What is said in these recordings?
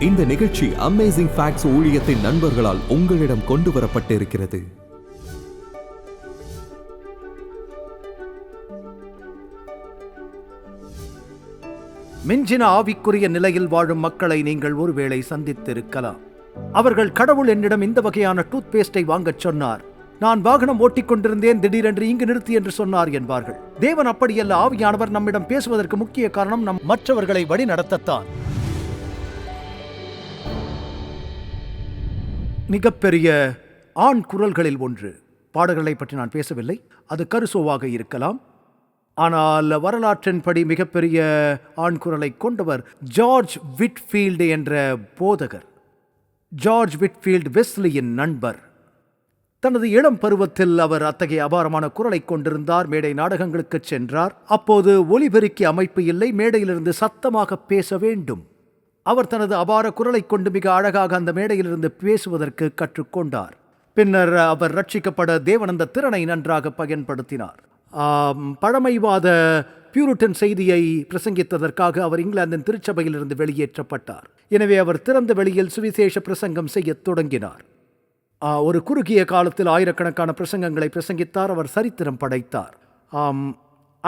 இந்த நிகழ்ச்சி amazing facts ஊழியத்தின் நண்பர்களால் உங்களிடம் கொண்டு வரப்பட்டிருக்கிறது. மிஞ்சின ஆவிக்குரிய நிலையில் வாழும் மக்களை நீங்கள் ஒருவேளை சந்தித்திருக்கலாம். அவர்கள் கடவுள் என்னிடம் இந்த வகையான டூத் பேஸ்டை வாங்கச் சொன்னார். நான் வாகனம் ஓட்டிக்கொண்டிருந்தேன் திடீரென்று இங்கு நிறுத்தி என்று சொன்னார் என்பார்கள். தேவன் அப்படியல்ல ஆவியானவர் நம்மிடம் பேசுவதற்கு முக்கிய காரணம் நம் மற்றவர்களை வழி நடத்தத்தான் மிகப்பெரிய ஆண் குரல்களில் ஒன்று. பாடல்களை பற்றி நான் பேசவில்லை. அது கருசோவாக இருக்கலாம். ஆனால் வரலாற்றின்படி மிகப்பெரிய ஆண் குரலை கொண்டவர் ஜார்ஜ் விட்ஃபீல்டு என்ற போதகர். ஜார்ஜ் விட்ஃபீல்டு வெஸ்லியின் நண்பர். தனது இளம் பருவத்தில் அவர் அத்தகைய அபாரமான குரலை கொண்டிருந்தார். மேடை நாடகங்களுக்கு சென்றார். அப்போது ஒலிபெருக்கி அமைப்பு இல்லை. மேடையிலிருந்து சத்தமாக பேச வேண்டும். அவர் தனது அபார குரலை கொண்டு மிக அழகாக அந்த மேடையிலிருந்து பேசுவதற்கு கற்றுக்கொண்டார். பின்னர் அவர் ரட்சிக்கப்பட தேவனந்த திறனை நன்றாக பயன்படுத்தினார். பழமைவாத பியூரிட்டன் செய்தியை பிரசங்கித்ததற்காக அவர் இங்கிலாந்தின் திருச்சபையிலிருந்து வெளியேற்றப்பட்டார். எனவே அவர் திறந்த வெளியில் சுவிசேஷ பிரசங்கம் செய்யத் தொடங்கினார். ஒரு குறுகிய காலத்தில் ஆயிரக்கணக்கான பிரசங்கங்களை பிரசங்கித்தார் அவர் சரித்திரம் படைத்தார். ஆம்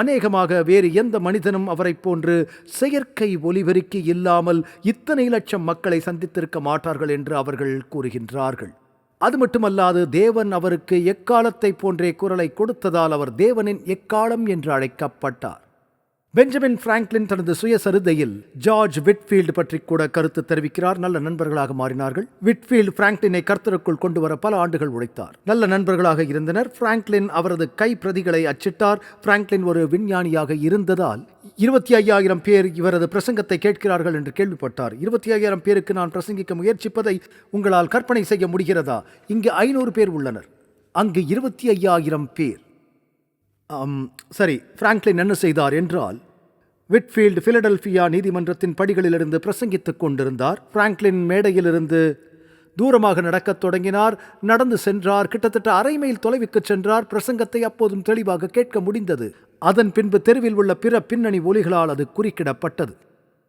அநேகமாக வேறு எந்த மனிதனும் அவரைப் போன்று செயற்கை ஒலிபெருக்கி இல்லாமல் இத்தனை லட்சம் மக்களை சந்தித்திருக்க மாட்டார்கள் என்று அவர்கள் கூறுகின்றார்கள். அது மட்டுமல்லாது தேவன் அவருக்கு எக்காலத்தை போன்றே குரலை கொடுத்ததால் அவர் தேவனின் எக்காலம் என்று அழைக்கப்பட்டார். பெஞ்சமின் பிராங்க்லின் தனது சுயசரிதையில் ஜார்ஜ் விட்ஃபீல்டு பற்றி கூட கருத்து தெரிவிக்கிறார். நல்ல நண்பர்களாக மாறினார்கள். விட்ஃபீல்டு பிராங்க்லினை கர்த்தருக்குள் கொண்டு வர பல ஆண்டுகள் உழைத்தார். நல்ல நண்பர்களாக இருந்தனர். பிராங்க்லின் அவரது கை பிரதிகளை அச்சிட்டார். பிராங்க்லின் ஒரு விஞ்ஞானியாக இருந்ததால் இருபத்தி ஐயாயிரம் பேர் இவரது பிரசங்கத்தை கேட்கிறார்கள் என்று கேள்விப்பட்டார். இருபத்தி ஐயாயிரம் பேருக்கு நான் பிரசங்கிக்க முயற்சிப்பதை உங்களால் கற்பனை செய்ய முடிகிறதா? இங்கு ஐநூறு பேர் உள்ளனர். அங்கு இருபத்தி ஐயாயிரம் பேர். ஆம், சரி பிராங்க்லின் என்ன செய்தார் என்றால் விட்ஃபீல்டு பிலடெல்பியா நீதிமன்றத்தின் படிகளிலிருந்து பிரசங்கித்துக் கொண்டிருந்தார். பிராங்க்லின் மேடையிலிருந்து தூரமாக நடக்கத் தொடங்கினார். நடந்து சென்றார். கிட்டத்தட்ட அரை மைல் தொலைவுக்கு சென்றார். பிரசங்கத்தை அப்போதும் தெளிவாக கேட்க முடிந்தது. அதன் பின்பு தெருவில் உள்ள பிற பின்னணி ஒலிகளால் அது குறுக்கிடப்பட்டது.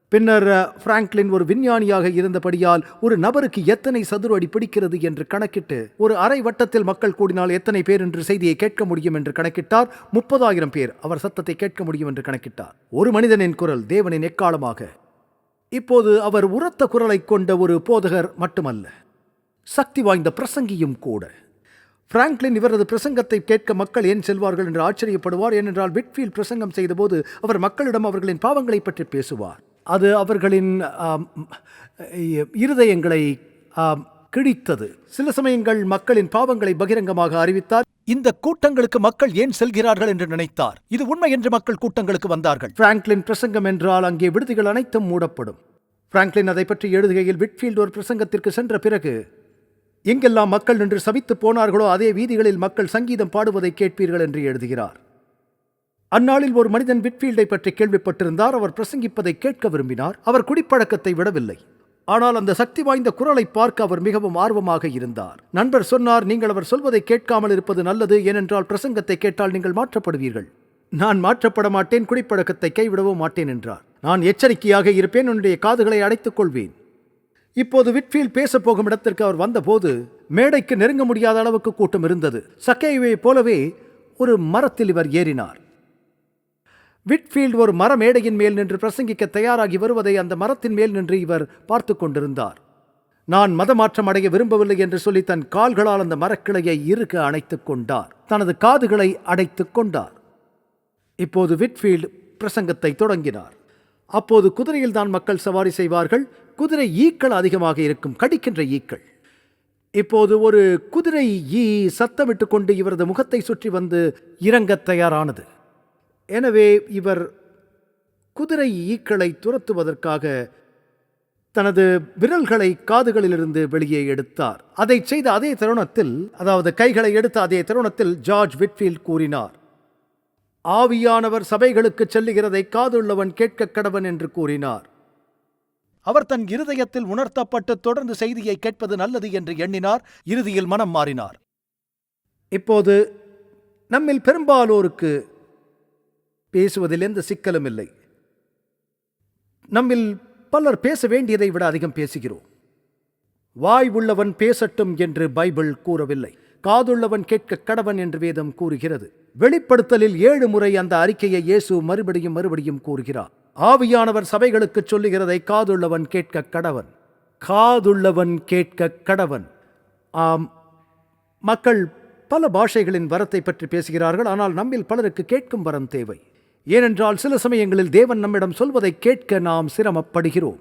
பின்னர் பிராங்க்லின் ஒரு விஞ்ஞானியாக இருந்தபடியால் ஒரு நபருக்கு எத்தனை சதுர அடி பிடிக்கிறது என்று கணக்கிட்டு ஒரு அரை வட்டத்தில் மக்கள் கூடினால் எத்தனை பேர் என்று செய்தியை கேட்க முடியும் என்று கணக்கிட்டார். முப்பதாயிரம் பேர் அவர் சத்தத்தை கேட்க முடியும் என்று கணக்கிட்டார். ஒரு மனிதனின் குரல் தேவனின் எக்காலமாக. இப்போது அவர் உரத்த குரலைக் கொண்ட ஒரு போதகர் மட்டுமல்ல சக்தி வாய்ந்த பிரசங்கியும் கூட. பிராங்க்லின் இவரது பிரசங்கத்தை கேட்க மக்கள் ஏன் செல்வார்கள் என்று ஆச்சரியப்படுவார்? ஏனென்றால் விட்ஃபீல்ட் பிரசங்கம் செய்தபோது அவர் மக்களிடம் அவர்களின் பாவங்களை பற்றி பேசுவார். அது அவர்களின் இருதயங்களை கிழித்தது. சில சமயங்கள் மக்களின் பாவங்களை பகிரங்கமாக அறிவித்தார். இந்த கூட்டங்களுக்கு மக்கள் ஏன் செல்கிறார்கள் என்று நினைத்தார்? இது உண்மை என்று மக்கள் கூட்டங்களுக்கு வந்தார்கள். பிராங்க்லின் பிரசங்கம் என்றால் அங்கே விடுதிகள் அனைத்தும் மூடப்படும். பிராங்க்லின் அதை பற்றி எழுதுகையில் விட்ஃபீல்ட் ஒரு பிரசங்கத்திற்கு சென்ற பிறகு எங்கெல்லாம் மக்கள் நின்று சபித்து போனார்களோ அதே வீதிகளில் மக்கள் சங்கீதம் பாடுவதை கேட்பீர்கள் என்று எழுதுகிறார். அந்நாளில் ஒரு மனிதன் விட்ஃபீல்டை பற்றி கேள்விப்பட்டிருந்தார். அவர் பிரசங்கிப்பதை கேட்க விரும்பினார். அவர் குடிப்பழக்கத்தை விடவில்லை. ஆனால் அந்த சக்தி வாய்ந்த குரலை பார்க்க அவர் மிகவும் ஆர்வமாக இருந்தார். நண்பர் சொன்னார் நீங்கள் அவர் சொல்வதை கேட்காமல் இருப்பது நல்லது. ஏனென்றால் பிரசங்கத்தை கேட்டால் நீங்கள் மாற்றப்படுவீர்கள். நான் மாற்றப்பட மாட்டேன் குடிப்பழக்கத்தை கைவிடவும் மாட்டேன் என்றார். நான் எச்சரிக்கையாக இருப்பேன். உன்னுடைய காதுகளை அடைத்துக் கொள்வேன். இப்போது விட்ஃபீல்ட் பேசப்போகும் இடத்திற்கு அவர் வந்தபோது மேடைக்கு நெருங்க முடியாத அளவுக்கு கூட்டம் இருந்தது. சக்கைவை போலவே ஒரு மரத்தில் இவர் ஏறினார். விட்ஃபீல்ட் ஒரு மர மேடையின் மேல் நின்று பிரசங்கிக்க தயாராகி வருவதை அந்த மரத்தின் மேல் நின்று இவர் பார்த்து கொண்டிருந்தார். நான் மதமாற்றம் அடைய விரும்பவில்லை என்று சொல்லி தன் கால்களால் அந்த மரக்கிளையை இறுக அணைத்துக் கொண்டார். தனது காதுகளை அடைத்துக் கொண்டார். இப்போது விட்ஃபீல்ட் பிரசங்கத்தை தொடங்கினார். அப்போது குதிரையில் தான் மக்கள் சவாரி செய்வார்கள். குதிரை ஈக்கள் அதிகமாக இருக்கும். கடிக்கின்ற ஈக்கள். இப்போது ஒரு குதிரை ஈ சத்தமிட்டு கொண்டு இவரது முகத்தை சுற்றி வந்து இறங்கத் தயாரானது. எனவே இவர் குதிரை ஈக்களை துரத்துவதற்காக தனது விரல்களை காதுகளிலிருந்து வெளியே எடுத்தார். அதை செய்த அதே தருணத்தில் அதாவது கைகளை எடுத்த அதே தருணத்தில் ஜார்ஜ் விட்ஃபீல்ட் கூறினார் ஆவியானவர் சபைகளுக்கு செல்லுகிறதை காதுள்ளவன் கேட்க கடவன் என்று கூறினார். அவர் தன் இருதயத்தில் உணர்த்தப்பட்டு தொடர்ந்து செய்தியை கேட்பது நல்லது என்று எண்ணினார். இறுதியில் மனம் மாறினார். இப்போது நம்மில் பெரும்பாலோருக்கு பேசுவதில் எந்த சிக்கலும் இல்லை. நம்மில் பலர் பேச வேண்டியதை விட அதிகம் பேசுகிறோம். வாய் உள்ளவன் பேசட்டும் என்று பைபிள் கூறவில்லை. காதுள்ளவன் கேட்க கடவன் என்று வேதம் கூறுகிறது. வெளிப்படுத்தலில் ஏழு முறை அந்த அறிக்கையை இயேசு மறுபடியும் மறுபடியும் கூறுகிறார். ஆவியானவர் சபைகளுக்கு சொல்லுகிறதை காதுள்ளவன் கேட்க கடவன். காதுள்ளவன் கேட்க கடவன். ஆம். மக்கள் பல பாஷைகளின் வரத்தை பற்றி பேசுகிறார்கள். ஆனால் நம்மில் பலருக்கு கேட்கும் வரம் தேவை. ஏனென்றால் சில சமயங்களில் தேவன் நம்மிடம் சொல்வதை கேட்க நாம் சிரமப்படுகிறோம்.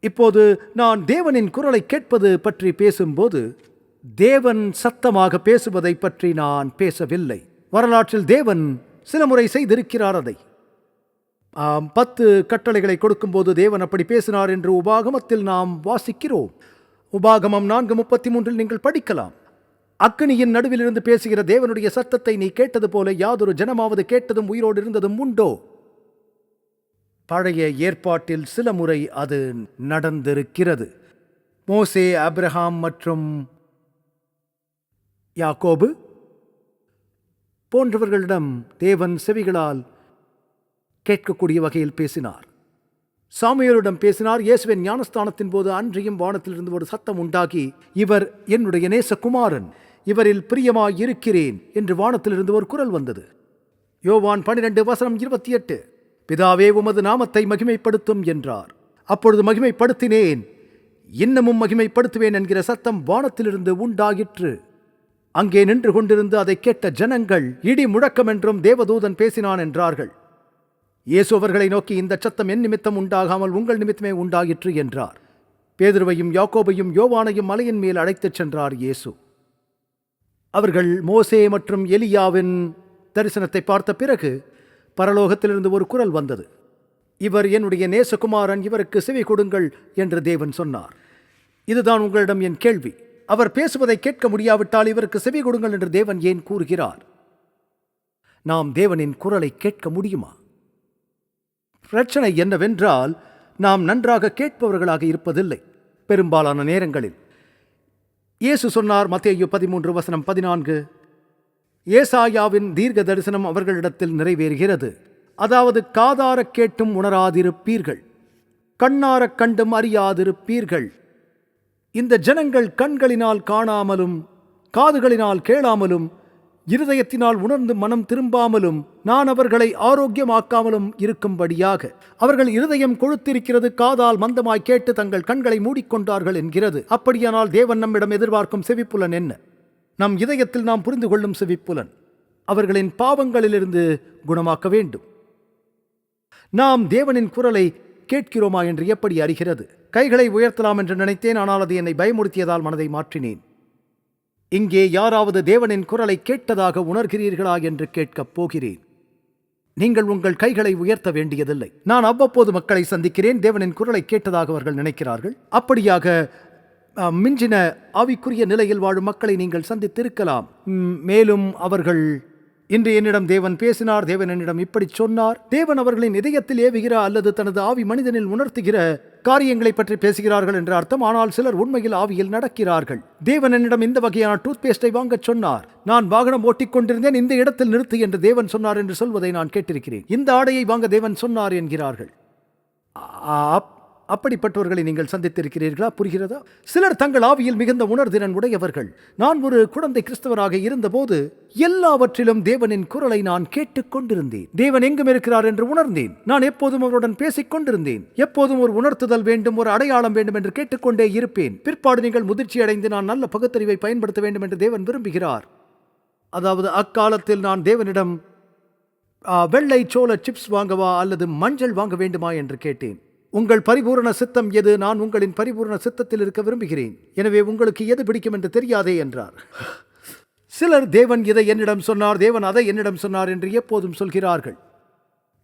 இப்போது நான் தேவனின் குரலை கேட்பது பற்றி பேசும்போது தேவன் சத்தமாக பேசுவதை பற்றி நான் பேசவில்லை. வரலாற்றில் தேவன் சில முறை செய்திருக்கிறார் அதை. ஆம், பத்து கட்டளைகளை கொடுக்கும்போது தேவன் அப்படி பேசினார் என்று உபாகமத்தில் நாம் வாசிக்கிறோம். உபாகமம் நான்கு முப்பத்தி மூன்றில் நீங்கள் படிக்கலாம். அக்கினியின் நடுவிலிருந்து பேசுகிற தேவனுடைய சத்தத்தை நீ கேட்டது போல யாதொரு ஜனமாவது கேட்டதும் உயிரோடு இருந்ததும் உண்டோ? பழைய ஏற்பாட்டில் சில முறை அது நடந்திருக்கிறது. மோசே அப்ரஹாம் மற்றும் யாக்கோபு போன்றவர்களிடம் தேவன் செவிகளால் கேட்கக்கூடிய வகையில் பேசினார். சாமியலிடம் பேசினார் இயேசுவின் ஞானஸ்தானத்தின் போது அன்றியும் வானத்திலிருந்து ஒரு சத்தம் உண்டாகி இவர் என்னுடைய நேசகுமாரன் இவரில் பிரியமாய் இருக்கிறேன் என்று வானத்திலிருந்து ஒரு குரல் வந்தது. யோவான் பன்னிரண்டு வசனம் இருபத்தி எட்டு பிதாவே உமது நாமத்தை மகிமைப்படுத்தும் என்றார். அப்பொழுது மகிமைப்படுத்தினேன் இன்னமும் மகிமைப்படுத்துவேன் என்கிற சத்தம் வானத்திலிருந்து உண்டாயிற்று. அங்கே நின்று கொண்டிருந்து அதை கேட்ட ஜனங்கள் இடி முழக்கம் என்றும் தேவதூதன் பேசினான் என்றார்கள். இயேசு அவர்களை நோக்கி இந்த சத்தம் என் நிமித்தம் உண்டாகாமல் உங்கள் நிமித்தமே உண்டாயிற்று என்றார். பேதுருவையும் யாக்கோபையும் யோவானையும் மலையின் மேல் அழைத்துச் சென்றார் இயேசு. அவர்கள் மோசே மற்றும் எலியாவின் தரிசனத்தை பார்த்த பிறகு பரலோகத்திலிருந்து ஒரு குரல் வந்தது. இவர் என்னுடைய நேசகுமாரன் இவருக்கு செவி கொடுங்கள் என்று தேவன் சொன்னார். இதுதான் உங்களிடம் என் கேள்வி. அவர் பேசுவதை கேட்க முடியாவிட்டால் இவருக்கு செவி கொடுங்கள் என்று தேவன் ஏன் கூறுகிறார்? நாம் தேவனின் குரலை கேட்க முடியுமா? பிரச்சனை என்னவென்றால் நாம் நன்றாக கேட்பவர்களாக இருப்பதில்லை பெரும்பாலான நேரங்களில். இயேசு சொன்னார் மத்தேயு பதிமூன்று வசனம் பதினான்கு ஏசாயாவின் தீர்க்க தரிசனம் அவர்களிடத்தில் நிறைவேறுகிறது. அதாவது காதாரக் கேட்டும் உணராதிருப்பீர்கள் கண்ணாரக் கண்டும் அறியாதிருப்பீர்கள். இந்த ஜனங்கள் கண்களினால் காணாமலும் காதுகளினால் கேளாமலும் இருதயத்தினால் உணர்ந்து மனம் திரும்பாமலும் நான் அவர்களை ஆரோக்கியமாக்காமலும் இருக்கும்படியாக. அவர்கள் இருதயம் கொழுத்திருக்கிறது காதால் மந்தமாய் கேட்டு தங்கள் கண்களை மூடிக்கொண்டார்கள் என்கிறது. அப்படியானால் தேவன் நம்மிடம் எதிர்பார்க்கும் செவிப்புலன் என்ன? நம் இதயத்தில் நாம் புரிந்து கொள்ளும் செவிப்புலன் அவர்களின் பாவங்களிலிருந்து குணமாக்க வேண்டும். நாம் தேவனின் குரலை கேட்கிறோமா என்று எப்படி அறிகிறது? கைகளை உயர்த்தலாம் என்று நினைத்தேன் ஆனால் அது என்னை பயமுறுத்தியதால் மனதை மாற்றினேன். இங்கே யாராவது தேவனின் குரலை கேட்டதாக உணர்கிறீர்களா என்று கேட்கப் போகிறேன். நீங்கள் உங்கள் கைகளை உயர்த்த வேண்டியதில்லை. நான் அவ்வப்போது மக்களை சந்திக்கிறேன். தேவனின் குரலை கேட்டதாக அவர்கள் நினைக்கிறார்கள். அப்படியாக மிஞ்சின ஆவிக்குரிய நிலையில் வாழும் மக்களை நீங்கள் சந்தித்திருக்கலாம். மேலும் அவர்கள் இன்று என்னிடம் தேவன் பேசினார் தேவன் என்னிடம் இப்படி சொன்னார். தேவன் அவர்களின் இதயத்தில் ஏவுகிற அல்லது தனது ஆவி மனிதனில் உணர்த்துகிற காரியங்களை பற்றி பேசுகிறார்கள் என்ற அர்த்தம். ஆனால் சிலர் உண்மையில் ஆவியில் நடக்கிறார்கள். தேவன் என்னிடம் இந்த வகையான டூத் பேஸ்டை வாங்கச் சொன்னார். நான் வாகனம் ஓட்டிக்கொண்டிருந்தேன் இந்த இடத்தில் நிறுத்து என்று தேவன் சொன்னார் என்று சொல்வதை நான் கேட்டிருக்கிறேன். இந்த ஆடையை வாங்க தேவன் சொன்னார் என்கிறார்கள். அப்படிப்பட்டவர்களை நீங்கள் சந்தித்திருக்கிறீர்களா? புரிகிறதா? சிலர் தங்கள் ஆவியில் மிகுந்த உணர்திறன் உடையவர்கள். நான் ஒரு குழந்தை கிறிஸ்தவராக இருந்தபோது எல்லாவற்றிலும் தேவனின் குரலை நான் கேட்டுக்கொண்டிருந்தேன் தேவன் எங்கும் இருக்கிறார் என்று உணர்ந்தேன். நான் எப்போதும் அவருடன் பேசிக் கொண்டிருந்தேன். எப்போதும் ஒரு உணர்த்துதல் வேண்டும் ஒரு அடையாளம் வேண்டும் என்று கேட்டுக்கொண்டே இருப்பேன். பிற்பாடு நீங்கள் முதிர்ச்சி அடைந்து நான் நல்ல பகுத்தறிவை பயன்படுத்த வேண்டும் என்று தேவன் விரும்புகிறார். அதாவது அக்காலத்தில் நான் தேவனிடம் வெள்ளை சோள சிப்ஸ் வாங்கவா அல்லது மஞ்சள் வாங்க வேண்டுமா? என்று கேட்டேன். உங்கள் பரிபூரண சித்தம் எது? நான் உங்களின் பரிபூரண சித்தத்தில் இருக்க விரும்புகிறேன். எனவே உங்களுக்கு எது பிடிக்கும் என்று தெரியாதே என்றார். சிலர் தேவன் இதை என்னிடம் சொன்னார் தேவன் அதை என்னிடம் சொன்னார் என்று எப்போதும் சொல்கிறார்கள்.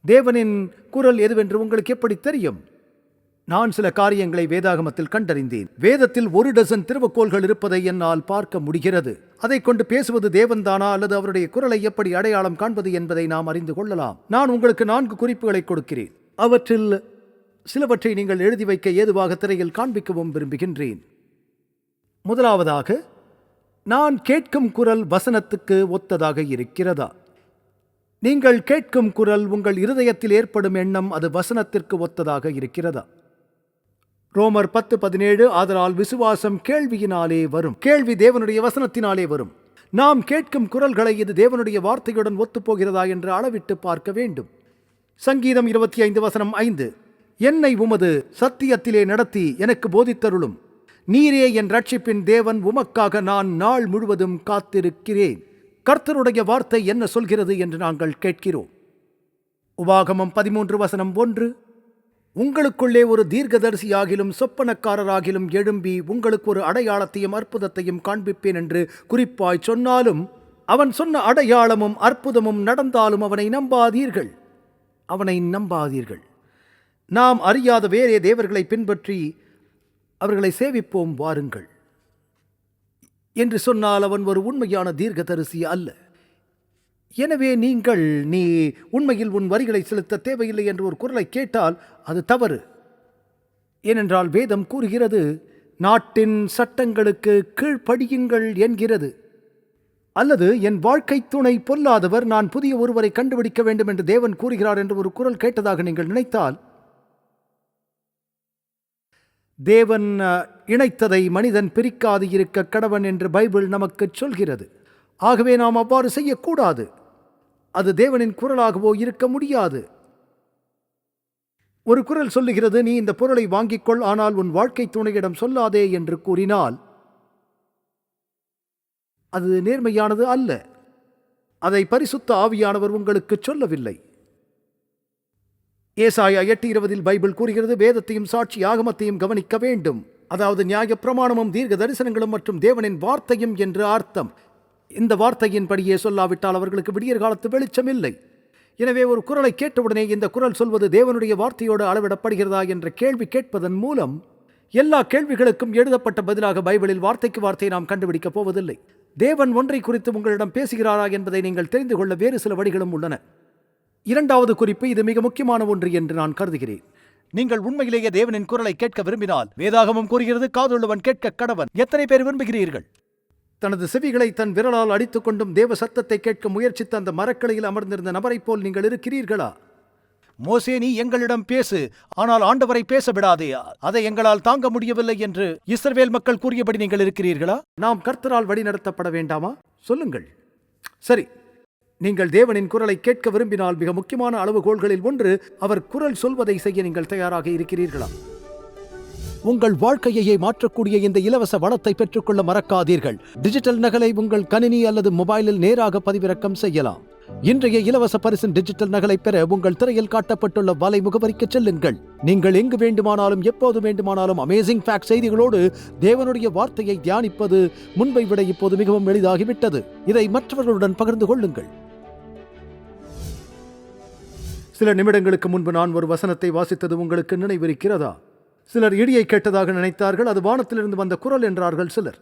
தேவனின் குரல் எதுவென்று உங்களுக்கு எப்படி தெரியும்? நான் சில காரியங்களை வேதாகமத்தில் கண்டறிந்தேன். வேதத்தில் ஒரு டசன் திருவக்கோள்கள் இருப்பதை என்னால் பார்க்க முடிகிறது. அதைக் கொண்டு பேசுவது தேவன்தானா? அல்லது அவருடைய குரலை எப்படி அடையாளம் காண்பது என்பதை நாம் அறிந்து கொள்ளலாம். நான் உங்களுக்கு நான்கு குறிப்புகளை கொடுக்கிறேன். அவற்றில் சிலவற்றை நீங்கள் எழுதி வைக்க ஏதுவாக திரையில் காண்பிக்கவும் விரும்புகின்றேன். முதலாவதாக நான் கேட்கும் குரல் வசனத்துக்கு ஒத்ததாக இருக்கிறதா? நீங்கள் கேட்கும் குரல் உங்கள் இருதயத்தில் ஏற்படும் எண்ணம் அது வசனத்திற்கு ஒத்ததாக இருக்கிறதா? ரோமர் பத்து பதினேழு ஆதலால் விசுவாசம் கேள்வியினாலே வரும். கேள்வி தேவனுடைய வசனத்தினாலே வரும். நாம் கேட்கும் குரல்களை இது தேவனுடைய வார்த்தையுடன் ஒத்துப்போகிறதா என்று அளவிட்டு பார்க்க வேண்டும். சங்கீதம் இருபத்தி ஐந்து வசனம் ஐந்து. என்னை உமது சத்தியத்திலே நடத்தி எனக்கு போதித்தருளும். நீரே என் ரட்சிப்பின் தேவன் உமக்காக நான் நாள் முழுவதும் காத்திருக்கிறேன். கர்த்தருடைய வார்த்தை என்ன சொல்கிறது என்று நாங்கள் கேட்கிறோம். உபாகமம் பதிமூன்று வசனம் ஒன்று. உங்களுக்குள்ளே ஒரு தீர்க்கதரிசியாகிலும் சொப்பனக்காரராகிலும் எழும்பி உங்களுக்கு ஒரு அடையாளத்தையும் அற்புதத்தையும் காண்பிப்பேன் என்று குறிப்பாய் சொன்னாலும் அவன் சொன்ன அடையாளமும் அற்புதமும் நடந்தாலும் அவனை நம்பாதீர்கள். அவனை நம்பாதீர்கள். நாம் அறியாத வேறே தேவர்களை பின்பற்றி அவர்களை சேவிப்போம் வாருங்கள். என்று சொன்னால் அவன் ஒரு உண்மையான தீர்க்கதரிசி அல்ல. எனவே நீங்கள் நீ உண்மையில் உன் வரிகளை செலுத்த தேவையில்லை என்று ஒரு குரலை கேட்டால் அது தவறு. ஏனென்றால் வேதம் கூறுகிறது நாட்டின் சட்டங்களுக்கு கீழ்ப்படியுங்கள் என்கிறது. அல்லது என் வாழ்க்கை துணை பொல்லாதவர் நான் புதிய ஒருவரை கண்டுபிடிக்க வேண்டும் என்று தேவன் கூறுகிறார் என்று ஒரு குரல் கேட்டதாக நீங்கள் நினைத்தால் தேவன் இணைத்ததை மனிதன் பிரிக்காது இருக்க கடவன் என்று பைபிள் நமக்கு சொல்கிறது. ஆகவே நாம் அவ்வாறு செய்யக்கூடாது. அது தேவனின் குரலாகவோ இருக்க முடியாது. ஒரு குரல் சொல்லுகிறது நீ இந்த பொருளை வாங்கிக் கொள் ஆனால் உன் வாழ்க்கை துணையிடம் சொல்லாதே என்று கூறினால் அது நேர்மையானது அல்ல. அதை பரிசுத்த ஆவியானவர் உங்களுக்கு சொல்லவில்லை. ஏசாயா எட்டு இருபதில் பைபிள் கூறுகிறது வேதத்தையும் சாட்சி ஆகமத்தையும் கவனிக்க வேண்டும். அதாவது நியாய பிரமாணமும் தீர்க்க தரிசனங்களும் மற்றும் தேவனின் வார்த்தையும் என்று அர்த்தம். இந்த வார்த்தையின்படியே சொல்லாவிட்டால் அவர்களுக்கு விடியற் காலத்து வெளிச்சம் இல்லை எனவே ஒரு குரலை கேட்டவுடனே இந்த குரல் சொல்வது தேவனுடைய வார்த்தையோடு அளவிடப்படுகிறதா என்ற கேள்வி கேட்பதன் மூலம் எல்லா கேள்விகளுக்கும் எழுதப்பட்ட பதிலாக பைபிளில் வார்த்தைக்கு வார்த்தை நாம் கண்டுபிடிக்கப் போவதில்லை. தேவன் ஒன்றை குறித்து உங்களிடம் பேசுகிறாரா என்பதை நீங்கள் தெரிந்து கொள்ள வேறு சில வழிகளும் உள்ளன. இரண்டாவது குறிப்பு இது மிக முக்கியமான ஒன்று என்று நான் கருதுகிறேன். நீங்கள் உண்மையிலேயே தேவனின் குரலை கேட்க விரும்பினால் வேதாகமம் கூறுகிறது காதுள்ளவன் கேட்க கடவன். எத்தனை பேர் விரும்புகிறீர்கள்? தனது செவிகளை தன் விரலால் அடித்துக் கொண்டும் தேவ சத்தத்தை கேட்க முயற்சித்த அந்த மரக்கிளையில் அமர்ந்திருந்த நபரைப் போல் நீங்கள் இருக்கிறீர்களா? மோசே நீ எங்களிடம் பேசு ஆனால் ஆண்டவரை பேச விடாதே அதை எங்களால் தாங்க முடியவில்லை என்று இஸ்ரவேல் மக்கள் கூறியபடி நீங்கள் இருக்கிறீர்களா? நாம் கர்த்தரால் வழிநடத்தப்பட வேண்டாமா? சொல்லுங்கள். சரி நீங்கள் தேவனின் குரலை கேட்க விரும்பினால் மிக முக்கியமான அளவுகோல்களில் ஒன்று அவர் குரல் சொல்வதை செய்ய நீங்கள் தயாராக இருக்கிறீர்களா? உங்கள் வாழ்க்கையையே மாற்றக்கூடிய இந்த இலவச வளத்தை பெற்றுக்கொள்ள மறக்காதீர்கள். டிஜிட்டல் நகலை உங்கள் கணினி அல்லது மொபைலில் நேராக பதிவிறக்கம் செய்யலாம். இன்றைய இலவச பரிசின் டிஜிட்டல் நகலை பெற உங்கள் திரையில் காட்டப்பட்டுள்ள வலை முகவரிக்கு செல்லுங்கள். நீங்கள் எங்கு வேண்டுமானாலும் எப்போது வேண்டுமானாலும் அமேசிங் ஃபேக்ட் செய்திகளோடு தேவனுடைய வார்த்தையை தியானிப்பது முன்பை விட இப்போது மிகவும் எளிதாகிவிட்டது. இதை மற்றவர்களுடன் பகிர்ந்து கொள்ளுங்கள். சில நிமிடங்களுக்கு முன்பு நான் ஒரு வசனத்தை வாசித்தது உங்களுக்கு நினைவிருக்கிறதா? சிலர் இடியை கேட்டதாக நினைத்தார்கள் அது வானத்திலிருந்து வந்த குரல் என்றார்கள் சிலர்.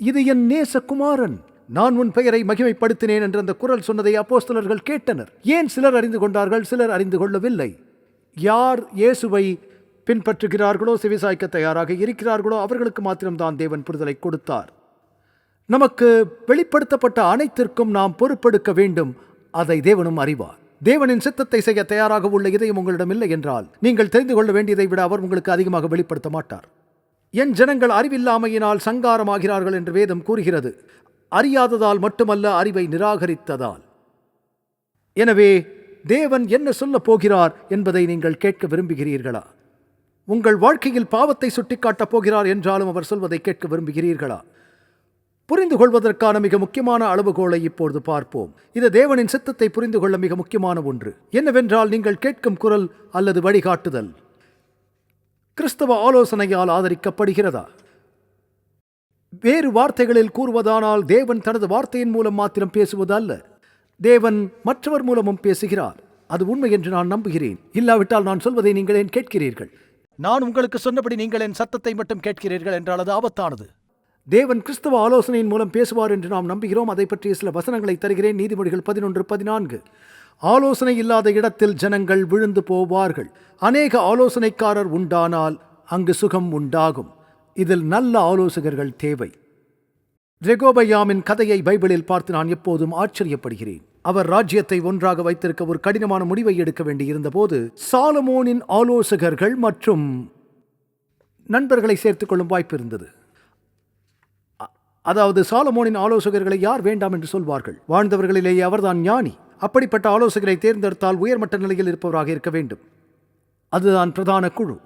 இது என் நேசகுமாரன் நான் உன் பெயரை மகிமைப்படுத்தினேன் என்று அந்த குரல் சொன்னதை அப்போஸ்தலர்கள் கேட்டனர். ஏன் சிலர் அறிந்து கொண்டார்கள் சிலர் அறிந்து கொள்ளவில்லை? யார் இயேசுவை பின்பற்றுகிறார்களோ சிவிசாய்க்க தயாராக இருக்கிறார்களோ அவர்களுக்கு மாத்திரம்தான் தேவன் புரிதலை கொடுத்தார். நமக்கு வெளிப்படுத்தப்பட்ட அனைத்திற்கும் நாம் பொறுப்பெடுக்க வேண்டும் அதை தேவனும் அறிவார். தேவனின் சித்தத்தை செய்ய தயாராக உள்ள இதயம் உங்களிடம் இல்லை என்றால் நீங்கள் தெரிந்து கொள்ள வேண்டியதை விட அவர் உங்களுக்கு அதிகமாக வெளிப்படுத்த மாட்டார். என் ஜனங்கள் அறிவில்லாமையினால் சங்காரமாகிறார்கள் என்று வேதம் கூறுகிறது. அறியாததால் மட்டுமல்ல அறிவை நிராகரித்ததால். எனவே தேவன் என்ன சொல்லப் போகிறார் என்பதை நீங்கள் கேட்க விரும்புகிறீர்களா? உங்கள் வாழ்க்கையில் பாவத்தை சுட்டிக்காட்டப் போகிறார் என்றாலும் அவர் சொல்வதை கேட்க விரும்புகிறீர்களா? புரிந்து கொள்வதற்கான மிக முக்கியமான அளவுகோலை இப்பொழுது பார்ப்போம். இது தேவனின் சித்தத்தை புரிந்து கொள்ள மிக முக்கியமான ஒன்று. என்னவென்றால் நீங்கள் கேட்கும் குரல் அல்லது வழிகாட்டுதல். கிறிஸ்தவ ஆலோசனையால் ஆதரிக்கப்படுகிறதா? வேறு வார்த்தைகளில் கூறுவதானால் தேவன் தனது வார்த்தையின் மூலம் மாத்திரம் பேசுவது அல்ல தேவன் மற்றவர் மூலமும் பேசுகிறார். அது உண்மை என்று நான் நம்புகிறேன். இல்லாவிட்டால் நான் சொல்வதை நீங்கள் ஏன் கேட்கிறீர்கள்? நான் உங்களுக்கு சொன்னபடி நீங்கள் என் சத்தத்தை மட்டும் கேட்கிறீர்கள் என்றால் அது ஆபத்தானது. தேவன் கிறிஸ்தவ ஆலோசனையின் மூலம் பேசுவார் என்று நாம் நம்புகிறோம். அதை பற்றிய சில வசனங்களை தருகிறேன். நீதிமொழிகள் பதினொன்று பதினான்கு. ஆலோசனை இல்லாத இடத்தில் ஜனங்கள் விழுந்து போவார்கள். அநேக ஆலோசனைக்காரர் உண்டானால் அங்கு சுகம் உண்டாகும். இதில் நல்ல ஆலோசகர்கள் தேவை. ரெகோபையாமின் கதையை பைபிளில் பார்த்து நான் எப்போதும் ஆச்சரியப்படுகிறேன். அவர் ராஜ்யத்தை ஒன்றாக வைத்திருக்க ஒரு கடினமான முடிவை எடுக்க வேண்டியிருந்த போது சாலமோனின் ஆலோசகர்கள் மற்றும் நண்பர்களை சேர்த்துக்கொள்ளும் வாய்ப்பு இருந்தது. அதாவது சாலமோனின் ஆலோசகர்களை யார் வேண்டாம் என்று சொல்வார்கள்? வாழ்ந்தவர்களிலேயே அவர்தான் ஞானி. அப்படிப்பட்ட ஆலோசகரை தேர்ந்தெடுத்தால் உயர்மட்ட நிலையில் இருப்பவராக இருக்க வேண்டும். அதுதான் பிரதான குழு.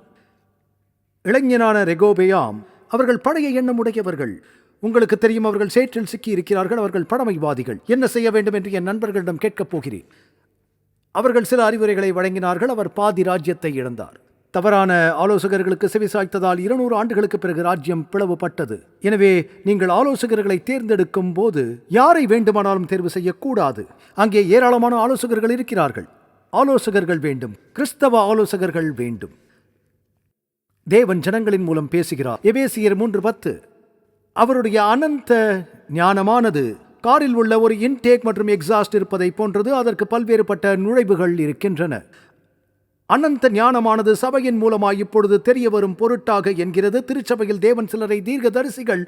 இளைஞனான ரெகோபெயாம் அவர்கள் பழைய எண்ணம் உடையவர்கள். உங்களுக்கு தெரியும் அவர்கள் சேற்றில் சிக்கி இருக்கிறார்கள் அவர்கள் பழமைவாதிகள். என்ன செய்ய வேண்டும் என்று என் நண்பர்களிடம் கேட்கப் போகிறேன். அவர்கள் சில அறிவுரைகளை வழங்கினார்கள். அவர் பாதி ராஜ்யத்தை இழந்தார். தவறான ஆலோசகர்களுக்கு செவிசாய்த்ததால் இருநூறு ஆண்டுகளுக்கு பிறகு ராஜ்யம் பிளவுபட்டது. எனவே நீங்கள் ஆலோசகர்களை தேர்ந்தெடுக்கும் போது யாரை வேண்டுமானாலும் தேர்வு செய்யக்கூடாது. அங்கே ஏராளமான ஆலோசகர்கள் இருக்கிறார்கள். ஆலோசகர்கள் வேண்டும். கிறிஸ்தவ ஆலோசகர்கள் வேண்டும். தேவன் ஜனங்களின் மூலம் பேசுகிறார். எபேசியர் மூன்று பத்து. அவருடைய அனந்த ஞானமானது காரில் உள்ள ஒரு இன்டேக் மற்றும் எக்ஸாஸ்ட் இருப்பதை போன்றது. அதற்கு பல்வேறுபட்ட நுழைவுகள் இருக்கின்றன. அனந்த ஞானமானது சபையின் மூலமாய் இப்பொழுது தெரிய வரும் பொருட்டாக என்கிறது. திருச்சபையில் தேவன் சிலரை தீர்க்கதரிசிகள்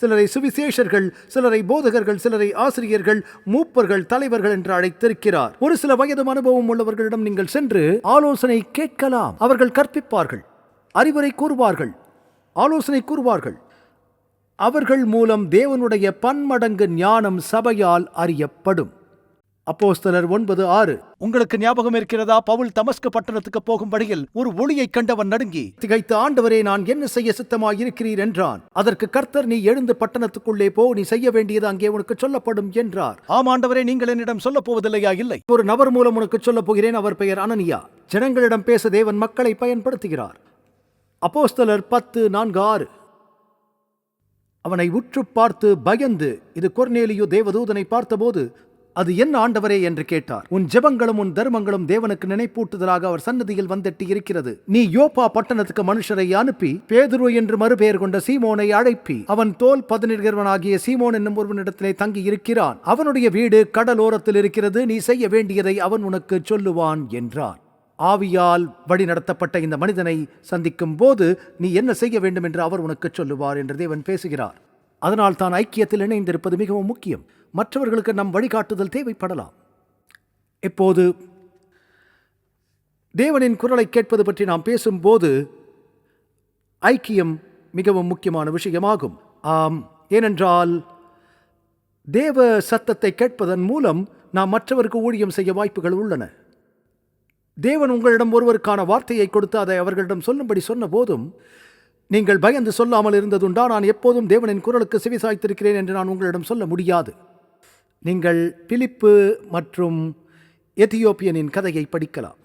சிலரை சுவிசேஷர்கள் சிலரை போதகர்கள் சிலரை ஆசிரியர்கள் மூப்பர்கள் தலைவர்கள் என்று அழைத்திருக்கிறார். ஒரு சில வயதும் அனுபவம் உள்ளவர்களிடம் நீங்கள் சென்று ஆலோசனை கேட்கலாம். அவர்கள் கற்பிப்பார்கள் அறிவுரை கூறுவார்கள் ஆலோசனை கூறுவார்கள். அவர்கள் மூலம் தேவனுடைய பன்மடங்கு ஞானம் சபையால் அறியப்படும். அப்போஸ்தலர் ஒன்பது ஆறு. உங்களுக்கு ஞாபகம் இருக்கிறதா? பவுல் தமஸ்கு பட்டணத்துக்கு போகும் வழியில் ஒரு ஒளியை கண்டவன் நடுங்கி திகைத்த ஆண்டவரே நான் என்ன செய்ய சித்தமாய் இருக்கிறீர் என்றான். அதற்கு கர்த்தர் நீ எழுந்து பட்டணத்துக்குள்ளே போ நீ செய்ய வேண்டியது அங்கே உனக்கு சொல்லப்படும் என்றார். ஆம் ஆண்டவரே நீங்கள் என்னிடம் சொல்லப் போவதில்லையா? இல்லை. ஒரு நபர் மூலம் உனக்கு சொல்லப் போகிறேன் அவர் பெயர் அனனியா. ஜனங்களிடம் பேச தேவன் மக்களை பயன்படுத்துகிறார். அப்போஸ்தலர் பத்து நான்கு ஆறு. அவனை உற்று பார்த்து பயந்து இது கொர்நேலியோ தேவதூதனை பார்த்தபோது அது என்ன ஆண்டவரே என்று கேட்டார். உன் ஜெபங்களும் உன் தர்மங்களும் தேவனுக்கு நினைப்பூட்டுதலாக அவர் சன்னதியில் வந்தெட்டி இருக்கிறது. நீ யோபா பட்டணத்துக்கு மனுஷரை அனுப்பி பேதுரு என்று மறுபெயர் கொண்ட சீமோனை அழைப்பி அவன் தோல் பதனிடுகிறவனாகிய சீமோன் என்னும் ஒருவனிடத்திலே தங்கி இருக்கிறான். அவனுடைய வீடு கடலோரத்தில் இருக்கிறது நீ செய்ய வேண்டியதை அவன் உனக்கு சொல்லுவான் என்றான் ஆவியால் வழி நடத்தப்பட்ட இந்த மனிதனை சந்திக்கும் போது நீ என்ன செய்ய வேண்டும் என்று அவர் உனக்கு சொல்லுவார் என்று தேவன் பேசுகிறார். அதனால் தான் ஐக்கியத்தில் இணைந்திருப்பது மிகவும் முக்கியம். மற்றவர்களுக்கு நம் வழிகாட்டுதல் தேவைப்படலாம். இப்போது தேவனின் குரலை கேட்பது பற்றி நாம் பேசும்போது ஐக்கியம் மிகவும் முக்கியமான விஷயமாகும். ஆம் ஏனென்றால் தேவ சத்தத்தை கேட்பதன் மூலம் நாம் மற்றவருக்கு ஊழியம் செய்ய வாய்ப்புகள் உள்ளன. தேவன் உங்களிடம் ஒருவருக்கான வார்த்தையை கொடுத்து அதை அவர்களிடம் சொல்லும்படி சொன்ன போதும் நீங்கள் பயந்து சொல்லாமல் இருந்ததுண்டா? நான் எப்போதும் தேவனின் குரலுக்கு செவிசாய்த்திருக்கிறேன் என்று நான் உங்களிடம் சொல்ல முடியாது. நீங்கள் பிலிப்பு மற்றும் எத்தியோப்பியனின் கதையை படிக்கலாம்.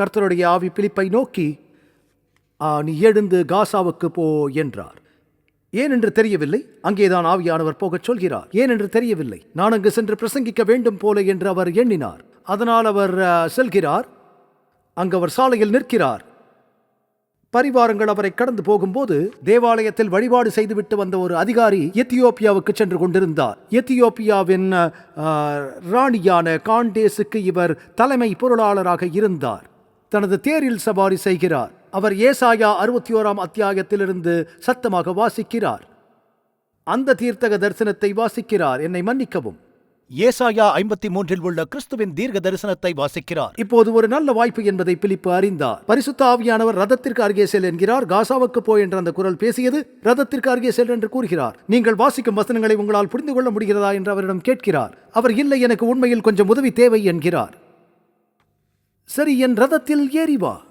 கர்த்தருடைய ஆவி பிலிப்பை நோக்கி "ஆ, நீ எழுந்து காசாவுக்கு போ என்றார். ஏனென்று தெரியவில்லை? அங்கேதான் ஆவியானவர் போகச் சொல்கிறார். ஏன் என்று தெரியவில்லை? நான் அங்கு சென்று பிரசங்கிக்க வேண்டும் போல என்று அவர் எண்ணினார். அதனால் அவர் செல்கிறார். அங்கு அவர் சாலையில் நிற்கிறார். பரிவாரங்கள் அவரை கடந்து போகும்போது தேவாலயத்தில் வழிபாடு செய்துவிட்டு வந்த ஒரு அதிகாரி எத்தியோப்பியாவுக்கு சென்று கொண்டிருந்தார். எத்தியோப்பியாவின் ராணியான காண்டேஸுக்கு இவர் தலைமை பொருளாளராக இருந்தார். தனது தேரில் சவாரி செய்கிறார். அவர் ஏசாயா அறுபத்தி ஓராம் அத்தியாயத்திலிருந்து சத்தமாக வாசிக்கிறார். அந்த தீர்த்தக தரிசனத்தை வாசிக்கிறார். என்னை மன்னிக்கவும். ஏசாயா ஐம்பத்தி மூன்றில் உள்ள கிறிஸ்துவின் தீர்க்க தரிசனத்தை வாசிக்கிறார். இப்போது ஒரு நல்ல வாய்ப்பு என்பதை பிலிப்பு அறிந்தார். பரிசுத்த ஆவியானவர் ரதத்திற்கு அருகே செல் என்கிறார். காசாவுக்கு போய் என்ற அந்த குரல் பேசியது ரதத்திற்கு அருகே செல் என்று கூறுகிறார். நீங்கள் வாசிக்கும் வசனங்களை உங்களால் புரிந்து கொள்ள முடிகிறதா என்று அவரிடம் கேட்கிறார். அவர் இல்லை எனக்கு உண்மையில் கொஞ்சம் உதவி தேவை என்கிறார். சரி என் ரதத்தில் ஏறி வா.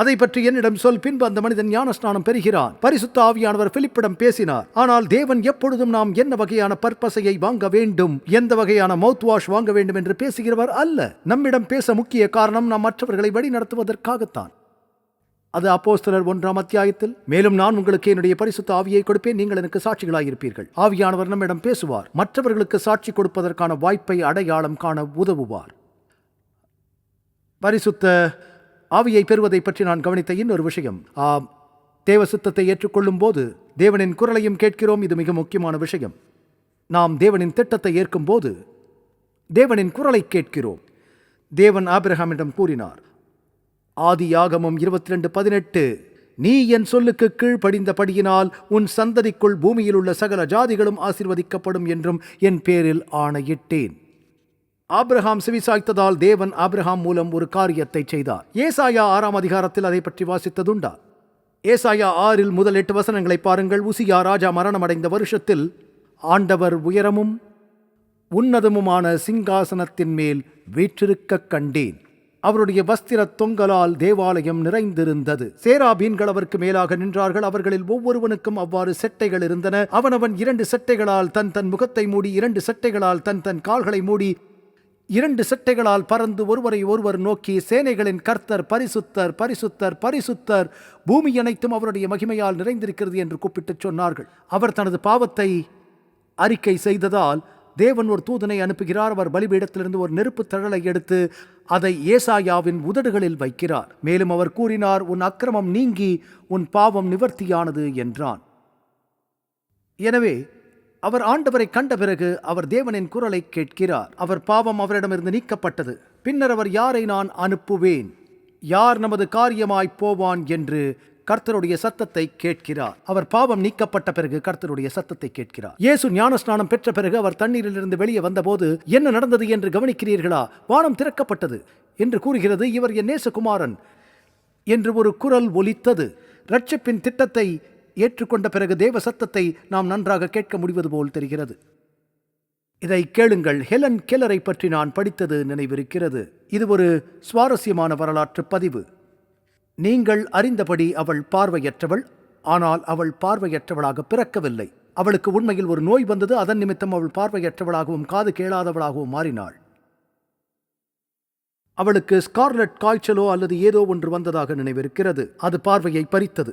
அதை பற்றி என்னிடம் சொல். பின்பு அந்த மனிதன் ஞானஸ்நானம் பெறுகிறான். பரிசுத்த ஆவியானவர் பிலிப்பிடம் பேசினார். ஆனால் தேவன் எப்பொழுதும் நாம் என்ன வகையான பற்பசையை வாங்க வேண்டும்? எந்த வகையான மவுத் வாஷ் வாங்க வேண்டும் என்று பேசுகிறவர் அல்ல. நம்மிடம் பேச முக்கிய காரணம் நாம் மற்றவர்களை வழி நடத்துவதற்காகத்தான் அது அப்போஸ்தலர் ஒன்றாம் அத்தியாயத்தில் மேலும் நான் உங்களுக்கு என்னுடைய பரிசுத்த ஆவியை கொடுப்பேன். நீங்கள் எனக்கு சாட்சிகளாயிருப்பீர்கள். ஆவியானவர் நம்மிடம் பேசுவார். மற்றவர்களுக்கு சாட்சி கொடுப்பதற்கான வாய்ப்பை அடையாளம் காண உதவுவார். பரிசுத்த ஆவியை பெறுவதை பற்றி நான் கவனித்த இன்னொரு விஷயம். ஆம் தேவ சித்தத்தை ஏற்றுக்கொள்ளும் போது தேவனின் குரலையும் கேட்கிறோம். இது மிக முக்கியமான விஷயம். நாம் தேவனின் திட்டத்தை ஏற்கும்போது தேவனின் குரலை கேட்கிறோம். தேவன் ஆபிரஹாமிடம் கூறினார் ஆதியாகமம் இருபத்தி ரெண்டு பதினெட்டு நீ என் சொல்லுக்கு கீழ்ப்படிந்தபடியினால் உன் சந்ததிக்குள் பூமியில் உள்ள சகல ஜாதிகளும் ஆசிர்வதிக்கப்படும் என்றும் என் பேரில் ஆணையிட்டேன். ஆப்ரஹாம் செவிசாய்த்ததால் தேவன் ஆப்ரஹாம் மூலம் ஒரு காரியத்தை செய்தார். ஏசாயா ஆறாம் அதிகாரத்தில் அதை பற்றி வாசித்ததுண்டா? ஏசாயா ஆறில் முதல் எட்டு வசனங்களை பாருங்கள். உசியா ராஜா மரணமடைந்த வருஷத்தில் ஆண்டவர் உயரமும் உன்னதமுமான சிங்காசனத்தின் மேல் வீற்றிருக்கக் கண்டேன். அவருடைய வஸ்திர தொங்கலால் தேவாலயம் நிறைந்திருந்தது. சேராபீன்கள் அவருக்கு மேலாக நின்றார்கள். அவர்களில் ஒவ்வொருவனுக்கும் அவ்வாறு செட்டைகள் இருந்தன. அவனவன் இரண்டு செட்டைகளால் தன் தன் முகத்தை மூடி இரண்டு செட்டைகளால் தன் தன் கால்களை மூடி இரண்டு சட்டைகளால் பறந்து ஒருவரை ஒருவர் நோக்கி சேனைகளின் கர்த்தர் பரிசுத்தர் பரிசுத்தர் பரிசுத்தர் பூமி அனைத்தும் அவருடைய மகிமையால் நிறைந்திருக்கிறது என்று கூப்பிட்டுச் சொன்னார்கள். அவர் தனது பாவத்தை அறிக்கை செய்ததால் தேவன் ஒரு தூதனை அனுப்புகிறார். அவர் பலிபீடத்திலிருந்து ஒரு நெருப்பு தழலை எடுத்து அதை ஏசாயாவின் உதடுகளில் வைக்கிறார். மேலும் அவர் கூறினார் உன் அக்கிரமம் நீங்கி உன் பாவம் நிவர்த்தியானது என்றான். எனவே அவர் ஆண்டவரை கண்ட பிறகு அவர் தேவனின் குரலை கேட்கிறார். அவர் பாவம் அவரிடமிருந்து நீக்கப்பட்டது. பின்னர் அவர் யாரை நான் அனுப்புவேன்? யார் நமது காரியமாய் போவான் என்று கர்த்தருடைய சத்தத்தை கேட்கிறார். அவர் பாவம் நீக்கப்பட்ட பிறகு கர்த்தருடைய சத்தத்தை கேட்கிறார். இயேசு ஞானஸ்நானம் பெற்ற பிறகு அவர் தண்ணீரிலிருந்து வெளியே வந்தபோது என்ன நடந்தது என்று கவனிக்கிறீர்களா? வானம் திறக்கப்பட்டது என்று கூறுகிறது இவர் என் நேசகுமாரன் என்று ஒரு குரல் ஒலித்தது. ரட்சிப்பின் திட்டத்தை ஏற்றுக்கொண்ட பிறகு தேவ சத்தத்தை நாம் நன்றாக கேட்க முடிவது போல் தெரிகிறது. இதை கேளுங்கள். ஹெலன் கெல்லரை பற்றி நான் படித்தது நினைவிருக்கிறது. இது ஒரு சுவாரஸ்யமான வரலாற்று பதிவு. நீங்கள் அறிந்தபடி அவள் பார்வையற்றவள் ஆனால் அவள் பார்வையற்றவளாக பிறக்கவில்லை. அவளுக்கு உண்மையில் ஒரு நோய் வந்தது அதன் நிமித்தம் அவள் பார்வையற்றவளாகவும் காது கேளாதவளாகவும் மாறினாள். அவளுக்கு ஸ்கார்லட் காய்ச்சலோ அல்லது ஏதோ ஒன்று வந்ததாக நினைவிருக்கிறது. அது பார்வையை பறித்தது.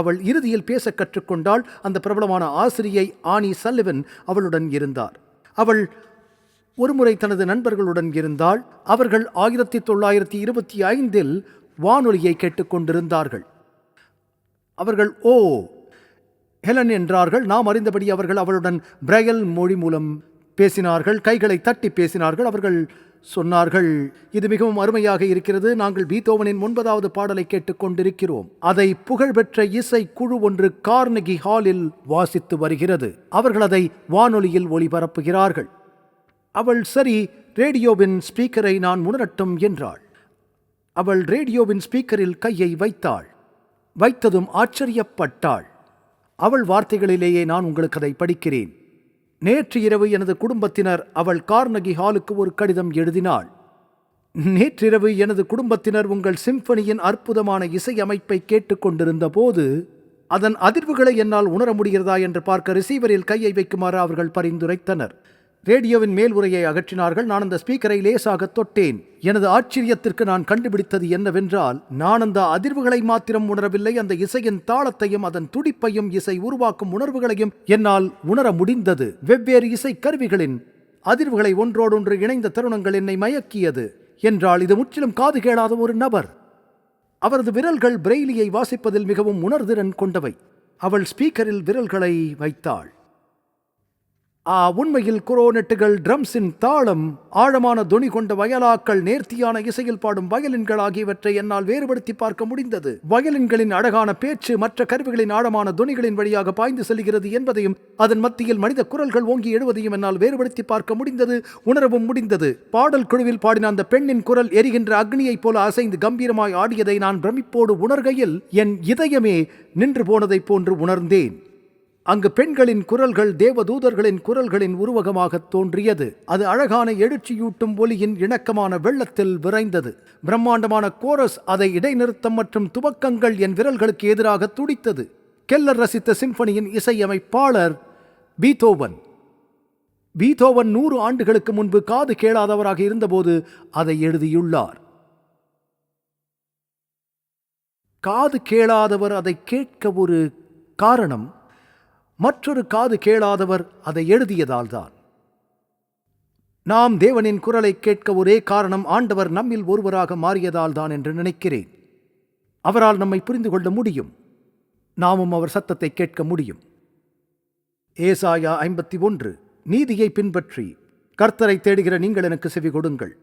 அவள் இறுதியில் பேச கற்றுக்கொண்டால் அந்த பிரபலமான ஆசிரியை ஆனி சல்லிவன் அவளுடன் இருந்தார். அவள் ஒருமுறை தனது நண்பர்களுடன் இருந்தால் அவர்கள் ஆயிரத்தி தொள்ளாயிரத்தி இருபத்தி ஐந்தில் வானொலியை கேட்டுக்கொண்டிருந்தார்கள் அவர்கள் ஓ ஹெலன் என்றார்கள். நாம் அறிந்தபடி அவர்கள் அவளுடன் பிரையல் மொழி மூலம் பேசினார்கள். கைகளை தட்டி பேசினார்கள். அவர்கள் சொன்னார்கள். இது மிகவும் அருமையாக இருக்கிறது. நாங்கள் பீத்தோவனின் ஒன்பதாவது பாடலை கேட்டுக்கொண்டிருக்கிறோம். அதை புகழ்பெற்ற இசை குழு ஒன்று கார்னகி ஹாலில் வாசித்து வருகிறது. அவர்கள் அதை வானொலியில் ஒளிபரப்புகிறார்கள். அவள் சரி ரேடியோவின் ஸ்பீக்கரை நான் உணரட்டும் என்றாள். அவள் ரேடியோவின் ஸ்பீக்கரில் கையை வைத்தாள். வைத்ததும் ஆச்சரியப்பட்டாள். அவள் வார்த்தைகளிலேயே நான் உங்களுக்கு அதை படிக்கிறேன். நேற்று இரவு எனது குடும்பத்தினர் அவள் கார்னகி ஹாலுக்கு ஒரு கடிதம் எழுதினாள். நேற்றிரவு எனது குடும்பத்தினர் உங்கள் சிம்பனியின் அற்புதமான இசையமைப்பை கேட்டுக்கொண்டிருந்த போது அதன் அதிர்வுகளை என்னால் உணர முடிகிறதா என்று பார்க்க ரிசீவரில் கையை வைக்குமாறு அவர்கள் பரிந்துரைத்தனர். ரேடியோவின் மேல் உரையை அகற்றினார்கள். நான் அந்த ஸ்பீக்கரை லேசாக தொட்டேன். எனது ஆச்சரியத்திற்கு நான் கண்டுபிடித்தது என்னவென்றால் நான் அந்த அதிர்வுகளை மாத்திரம் உணரவில்லை. அந்த இசையின் தாளத்தையும் அதன் துடிப்பையும் இசை உருவாக்கும் உணர்வுகளையும் என்னால் உணர முடிந்தது. வெவ்வேறு இசை கருவிகளின் அதிர்வுகளை ஒன்றோடொன்று இணைந்த தருணங்கள் என்னை மயக்கியது. என்றால் இது முற்றிலும் காது கேளாத ஒரு நபர். அவரது விரல்கள் பிரெய்லியை வாசிப்பதில் மிகவும் உணர்திறன் கொண்டவை. அவள் ஸ்பீக்கரில் விரல்களை வைத்தாள். உண்மையில் குரோனெட்டுகள் ட்ரம்ஸின் தாளம் ஆழமான துணி கொண்ட வயலாக்கள் நேர்த்தியான இசையில் பாடும் வயலின்கள் ஆகியவற்றை என்னால் வேறுபடுத்தி பார்க்க முடிந்தது. வயலின்களின் அழகான பேச்சு மற்ற கருவிகளின் ஆழமான துணிகளின் வழியாக பாய்ந்து செல்கிறது என்பதையும் அதன் மத்தியில் மனித குரல்கள் ஓங்கி எழுவதையும் என்னால் வேறுபடுத்தி பார்க்க முடிந்தது உணரவும் முடிந்தது. பாடல் குழுவில் பாடின அந்த பெண்ணின் குரல் எரிகின்ற அக்னியைப் போல அசைந்து கம்பீரமாய் ஆடியதை நான் பிரமிப்போடு உணர்கையில் என் இதயமே நின்று போனதைப் போன்று உணர்ந்தேன். அங்கு பெண்களின் குரல்கள் தேவதூதர்களின் குரல்களின் உருவகமாகத் தோன்றியது. அது அழகான எழுச்சியூட்டும் ஒலியின் இணக்கமான வெள்ளத்தில் விரைந்தது. பிரம்மாண்டமான கோரஸ் அதை இடைநிறுத்தம் மற்றும் துவக்கங்கள் என் விரல்களுக்கு எதிராக துடித்தது. கெல்லர் ரசித்த சிம்பனியின் இசையமைப்பாளர் பீத்தோவன். பீத்தோவன் நூறு ஆண்டுகளுக்கு முன்பு காது கேளாதவராக இருந்தபோது அதை எழுதியுள்ளார். காது கேளாதவர் அதை கேட்க ஒரு காரணம். மற்றொரு காது கேளாதவர் அதை எழுதியதால்தான். நாம் தேவனின் குரலை கேட்க ஒரே காரணம் ஆண்டவர் நம்மில் ஒருவராக மாறியதால்தான் என்று நினைக்கிறேன். அவரால் நம்மை புரிந்து கொள்ள முடியும். நாமும் அவர் சத்தத்தை கேட்க முடியும். ஏசாயா ஐம்பத்தி ஒன்று நீதியை பின்பற்றி கர்த்தரை தேடுகிற நீங்கள் எனக்கு செவி கொடுங்கள்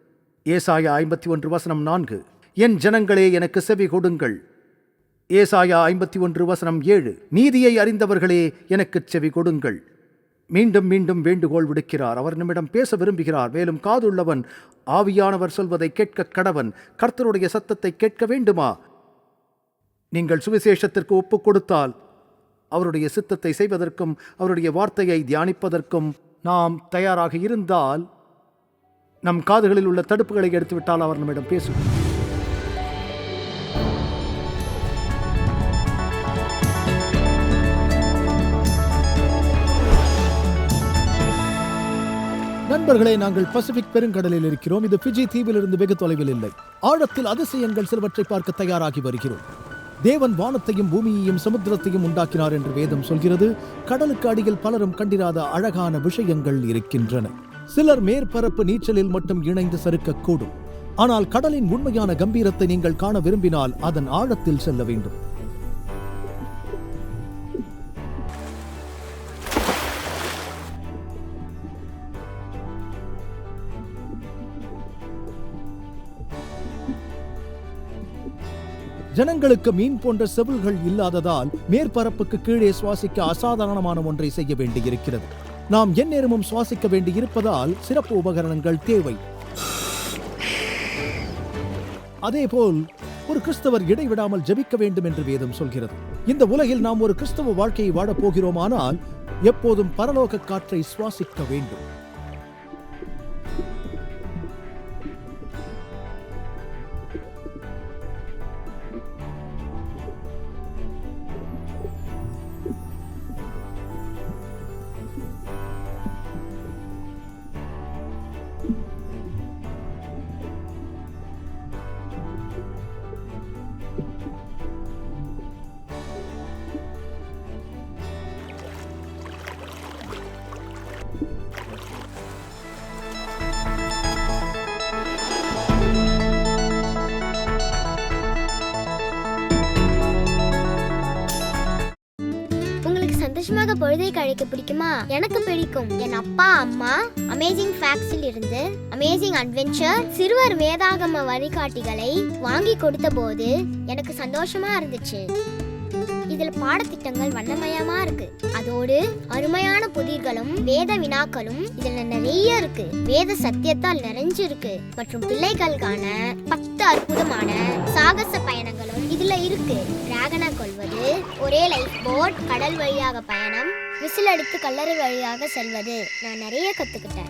ஏசாயா ஐம்பத்தி ஒன்று வசனம் நான்கு என் ஜனங்களே எனக்கு செவி கொடுங்கள் ஏசாயா ஐம்பத்தி ஒன்று வசனம் ஏழு நீதியை அறிந்தவர்களே எனக்குச் செவி கொடுங்கள். மீண்டும் மீண்டும் வேண்டுகோள் விடுக்கிறார். அவர் நம்மிடம் பேச விரும்புகிறார். மேலும் காதுள்ளவன் ஆவியானவர் சொல்வதை கேட்க கடவன் கர்த்தருடைய சத்தத்தை கேட்க வேண்டுமா? நீங்கள் சுவிசேஷத்திற்கு ஒப்பு கொடுத்தால் அவருடைய சித்தத்தை செய்வதற்கும் அவருடைய வார்த்தையை தியானிப்பதற்கும் நாம் தயாராக இருந்தால் நம் காதுகளில் உள்ள தடுப்புகளை எடுத்துவிட்டால் அவர் நம்மிடம் பேசும் நண்பர்களே நாங்கள் பசிபிக் பெருங்கடலில் இருக்கிறோம். இது பிஜி தீவிலிருந்து வெகு தொலைவில் இல்லை. ஆழத்தில் அதிசயங்கள் சிலவற்றை பார்க்க தயாராகி வருகிறோம். தேவன் வானத்தையும் பூமியையும் சமுத்திரத்தையும் உண்டாக்கினார் என்று வேதம் சொல்கிறது. கடலுக்கு அடியில் பலரும் கண்டிராத அழகான விஷயங்கள் இருக்கின்றன. சிலர் மேற்பரப்பு நீச்சலில் மட்டும் இணைந்து சறுக்கக்கூடும் ஆனால் கடலின் உண்மையான கம்பீரத்தை நீங்கள் காண விரும்பினால் அதன் ஆழத்தில் செல்ல வேண்டும். ஜனங்களுக்கு மீன் போன்ற செவில்கள் இல்லாததால் மேற்பரப்புக்கு கீழே சுவாசிக்க அசாதாரணமான ஒன்றை செய்ய வேண்டியிருக்கிறது. நாம் எந்நேரமும் சுவாசிக்க வேண்டியிருப்பதால் சிறப்பு உபகரணங்கள் தேவை. அதேபோல் ஒரு கிறிஸ்தவர் இடைவிடாமல் ஜபிக்க வேண்டும் என்று வேதம் சொல்கிறது. இந்த உலகில் நாம் ஒரு கிறிஸ்தவ வாழ்க்கையை வாழப் போகிறோமானால் எப்போதும் பரலோக காற்றை சுவாசிக்க வேண்டும். பொழுதை கழிக்க பிடிக்குமா? எனக்கு பிடிக்கும். என் அப்பா அம்மா அமேசிங் ஃபேக்ட்ஸில் இருந்து அமேசிங் அட்வென்ச்சர் சிறுவர் வேதாகம வழிகாட்டிகளை வாங்கி கொடுத்த போது எனக்கு சந்தோஷமா இருந்துச்சு. இதில் பாடத்திட்டங்கள் வண்ணமயமா இருக்கு. அதோடு அருமையான புதிர்களும் வேத வினாக்களும் இதுல நிறைய இருக்கு. வேத சத்தியத்தால் நிறைஞ்சு இருக்கு மற்றும் பிள்ளைகளுக்கான பத்து அற்புதமான சாகச பயணங்களும் இதுல இருக்கு. டிராகனை கொள்வது ஒரே லைஃப் போட் கடல் வழியாக பயணம் விசில் அடித்து கல்லறை வழியாக செல்வது. நான் நிறைய கத்துக்கிட்டேன்.